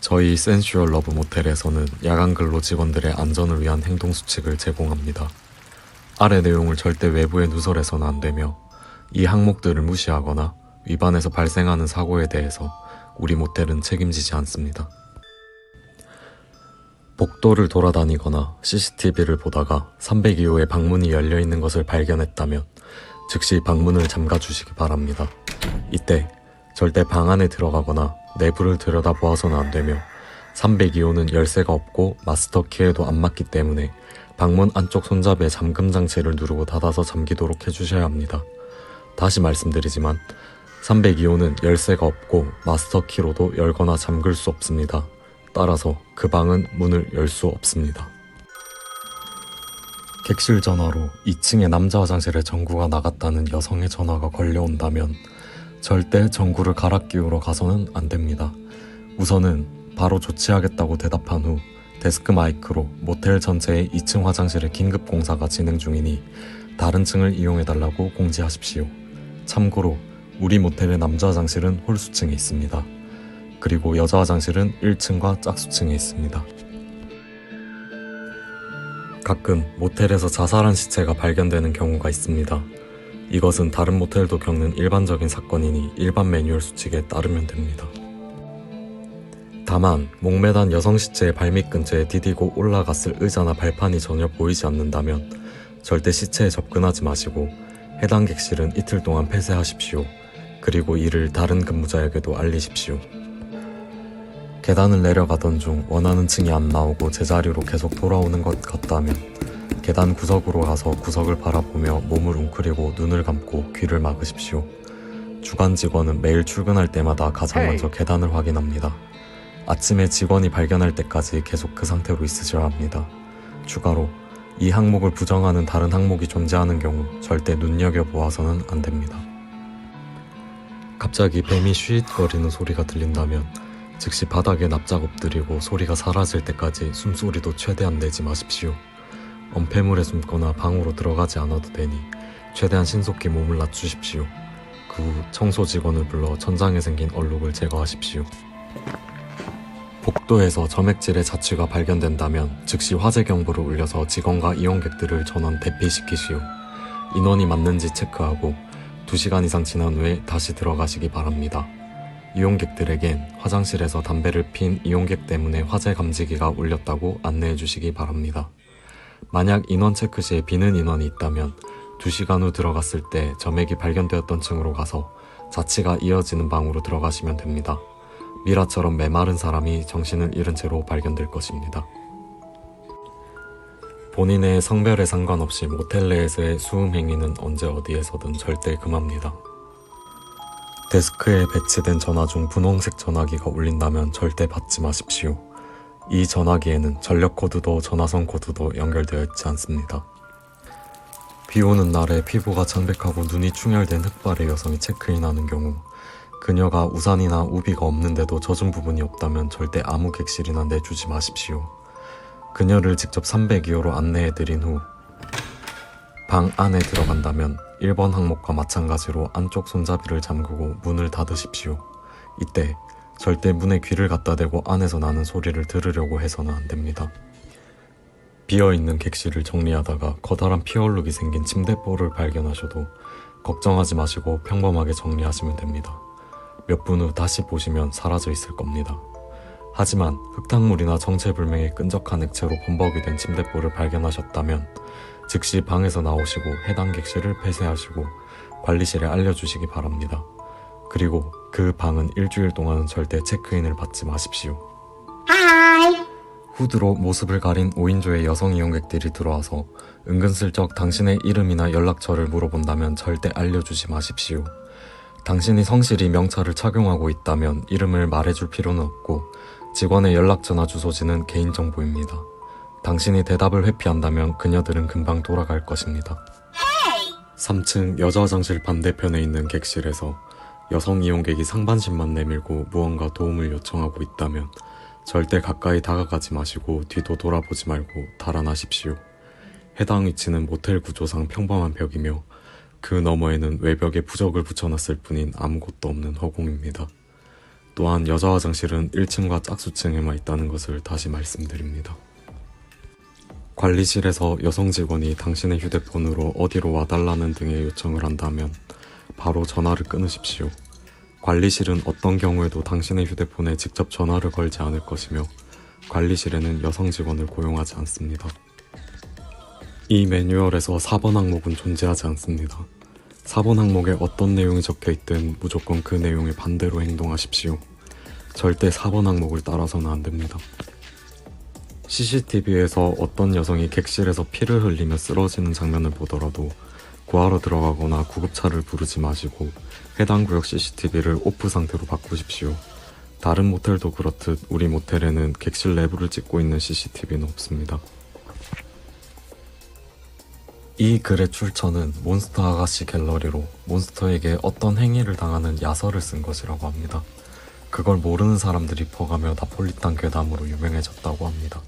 저희 센슈얼 러브 모텔에서는 야간 근로 직원들의 안전을 위한 행동 수칙을 제공합니다. 아래 내용을 절대 외부에 누설해서는 안 되며 이 항목들을 무시하거나 위반해서 발생하는 사고에 대해서 우리 모텔은 책임지지 않습니다. 복도를 돌아다니거나 CCTV를 보다가 302호의 방문이 열려 있는 것을 발견했다면 즉시 방문을 잠가 주시기 바랍니다. 이때 절대 방 안에 들어가거나 내부를 들여다보아서는 안 되며 302호는 열쇠가 없고 마스터 키에도 안 맞기 때문에 방문 안쪽 손잡이에 잠금 장치를 누르고 닫아서 잠기도록 해주셔야 합니다. 다시 말씀드리지만 302호는 열쇠가 없고 마스터 키로도 열거나 잠글 수 없습니다. 따라서 그 방은 문을 열 수 없습니다. 객실 전화로 2층의 남자 화장실에 전구가 나갔다는 여성의 전화가 걸려온다면 절대 전구를 갈아 끼우러 가서는 안 됩니다. 우선은 바로 조치하겠다고 대답한 후 데스크 마이크로 모텔 전체의 2층 화장실에 긴급 공사가 진행 중이니 다른 층을 이용해달라고 공지하십시오. 참고로 우리 모텔의 남자 화장실은 홀수층에 있습니다. 그리고 여자 화장실은 1층과 짝수층에 있습니다. 가끔 모텔에서 자살한 시체가 발견되는 경우가 있습니다. 이것은 다른 모텔도 겪는 일반적인 사건이니 일반 매뉴얼 수칙에 따르면 됩니다. 다만 목매단 여성 시체의 발밑 근처에 디디고 올라갔을 의자나 발판이 전혀 보이지 않는다면 절대 시체에 접근하지 마시고 해당 객실은 이틀 동안 폐쇄하십시오. 그리고 이를 다른 근무자에게도 알리십시오. 계단을 내려가던 중 원하는 층이 안 나오고 제자리로 계속 돌아오는 것 같다면 계단 구석으로 가서 구석을 바라보며 몸을 웅크리고 눈을 감고 귀를 막으십시오. 주간 직원은 매일 출근할 때마다 가장 먼저 계단을 확인합니다. 아침에 직원이 발견할 때까지 계속 그 상태로 있으셔야 합니다. 추가로 이 항목을 부정하는 다른 항목이 존재하는 경우 절대 눈여겨보아서는 안 됩니다. 갑자기 뱀이 쉿거리는 소리가 들린다면 즉시 바닥에 납작 엎드리고 소리가 사라질 때까지 숨소리도 최대한 내지 마십시오. 엄폐물에 숨거나 방으로 들어가지 않아도 되니 최대한 신속히 몸을 낮추십시오. 그 후 청소 직원을 불러 천장에 생긴 얼룩을 제거하십시오. 복도에서 점액질의 자취가 발견된다면 즉시 화재 경보를 울려서 직원과 이용객들을 전원 대피시키시오. 인원이 맞는지 체크하고 2시간 이상 지난 후에 다시 들어가시기 바랍니다. 이용객들에겐 화장실에서 담배를 핀 이용객 때문에 화재 감지기가 울렸다고 안내해 주시기 바랍니다. 만약 인원 체크 시에 비는 인원이 있다면 2시간 후 들어갔을 때 점액이 발견되었던 층으로 가서 자치가 이어지는 방으로 들어가시면 됩니다. 미라처럼 메마른 사람이 정신을 잃은 채로 발견될 것입니다. 본인의 성별에 상관없이 모텔 내에서의 수음 행위는 언제 어디에서든 절대 금합니다. 데스크에 배치된 전화 중 분홍색 전화기가 울린다면 절대 받지 마십시오. 이 전화기에는 전력 코드도 전화선 코드도 연결되어 있지 않습니다. 비 오는 날에 피부가 창백하고 눈이 충혈된 흑발의 여성이 체크인하는 경우 그녀가 우산이나 우비가 없는데도 젖은 부분이 없다면 절대 아무 객실이나 내주지 마십시오. 그녀를 직접 302호로 안내해드린 후 방 안에 들어간다면 1번 항목과 마찬가지로 안쪽 손잡이를 잠그고 문을 닫으십시오. 이때 절대 문에 귀를 갖다 대고 안에서 나는 소리를 들으려고 해서는 안 됩니다. 비어있는 객실을 정리하다가 커다란 피얼룩이 생긴 침대볼을 발견하셔도 걱정하지 마시고 평범하게 정리하시면 됩니다. 몇 분 후 다시 보시면 사라져 있을 겁니다. 하지만 흙탕물이나 정체불명의 끈적한 액체로 범벅이 된 침대볼을 발견하셨다면 즉시 방에서 나오시고 해당 객실을 폐쇄하시고 관리실에 알려주시기 바랍니다. 그리고 그 방은 일주일 동안은 절대 체크인을 받지 마십시오. 후드로 모습을 가린 5인조의 여성 이용객들이 들어와서 은근슬쩍 당신의 이름이나 연락처를 물어본다면 절대 알려주지 마십시오. 당신이 성실히 명찰을 착용하고 있다면 이름을 말해줄 필요는 없고 직원의 연락처나 주소지는 개인정보입니다. 당신이 대답을 회피한다면 그녀들은 금방 돌아갈 것입니다. 3층 여자 화장실 반대편에 있는 객실에서 여성 이용객이 상반신만 내밀고 무언가 도움을 요청하고 있다면 절대 가까이 다가가지 마시고 뒤도 돌아보지 말고 달아나십시오. 해당 위치는 모텔 구조상 평범한 벽이며 그 너머에는 외벽에 부적을 붙여놨을 뿐인 아무것도 없는 허공입니다. 또한 여자 화장실은 1층과 짝수층에만 있다는 것을 다시 말씀드립니다. 관리실에서 여성 직원이 당신의 휴대폰으로 어디로 와달라는 등의 요청을 한다면 바로 전화를 끊으십시오. 관리실은 어떤 경우에도 당신의 휴대폰에 직접 전화를 걸지 않을 것이며 관리실에는 여성 직원을 고용하지 않습니다. 이 매뉴얼에서 4번 항목은 존재하지 않습니다. 4번 항목에 어떤 내용이 적혀 있든 무조건 그 내용에 반대로 행동하십시오. 절대 4번 항목을 따라서는 안 됩니다. CCTV에서 어떤 여성이 객실에서 피를 흘리며 쓰러지는 장면을 보더라도 구하러 들어가거나 구급차를 부르지 마시고 해당 구역 CCTV를 오프 상태로 바꾸십시오. 다른 모텔도 그렇듯 우리 모텔에는 객실 내부를 찍고 있는 CCTV는 없습니다. 이 글의 출처는 몬스터 아가씨 갤러리로 몬스터에게 어떤 행위를 당하는 야설을 쓴 것이라고 합니다. 그걸 모르는 사람들이 퍼가며 나폴리탄 괴담으로 유명해졌다고 합니다.